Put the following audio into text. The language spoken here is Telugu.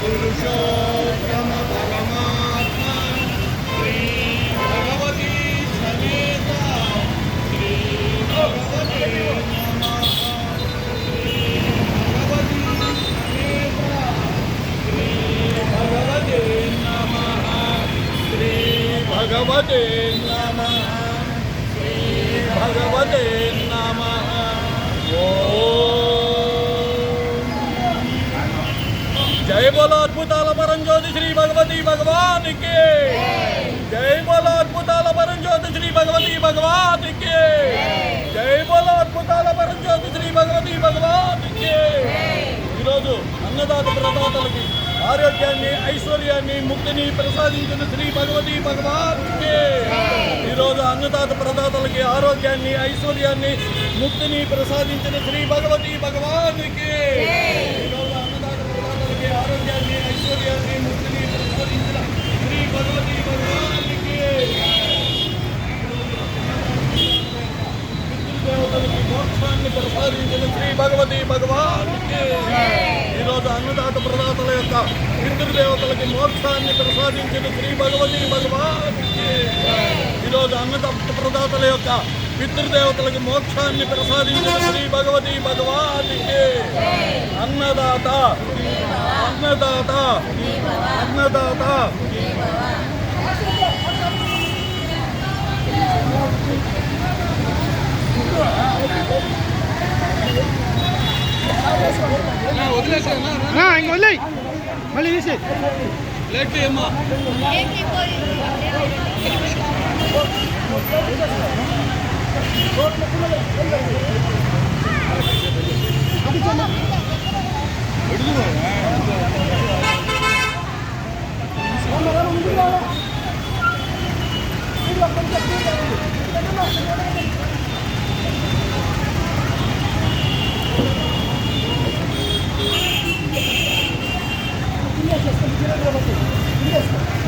పురుషోత్తమ పరమాత్మ శ్రీ భగవతి సమేత శ్రీ భగవతి నమః శ్రీ భగవతి సమేత శ్రీ భగవతే నమః శ్రీ భగవతే నమః శ్రీ భగవతే నమః ఓం జై బోలో అద్భుతాల పరంజ్యోతి శ్రీ భగవతి భగవానికి జై బోలో అద్భుతాల పరంజ్యోతి శ్రీ భగవతి భగవానికి జై బోలో అద్భుతాల పరంజ్యోతి శ్రీ భగవతి భగవానికి ఈరోజు అన్నదాత ప్రదాతలకి ఆరోగ్యాన్ని ఐశ్వర్యాన్ని ముక్తిని ప్రసాదించిన శ్రీ భగవతి భగవానికి ఈరోజు అన్నదాత ప్రదాతలకి ఆరోగ్యాన్ని ఐశ్వర్యాన్ని ముక్తిని ప్రసాదించిన శ్రీ భగవతి భగవానికి ప్రదాతలకి ఆరోగ్యాన్ని ఐశ్వర్యాన్ని ముక్తిని ప్రసాదించిన శ్రీ భగవతి భగవానికి దేవతలకి మోక్షాన్ని ప్రసాదించిన శ్రీ భగవతి భగవానికి ఈరోజు అన్నదాత ప్రదాతల యొక్క పితృదేవతలకి మోక్షాన్ని ప్రసాదించిన శ్రీ భగవతి భగవానికి ఈరోజు అన్నదాత ప్రదాతల యొక్క పితృదేవతలకి మోక్షాన్ని ప్రసాదించిన శ్రీ భగవతి భగవానికి అన్నదాత. అన్నదాత. అన్నదాత. ఇంక వదిలేయ్. మళ్ళీ తీసి లేట్ అమ్మా. Gracias.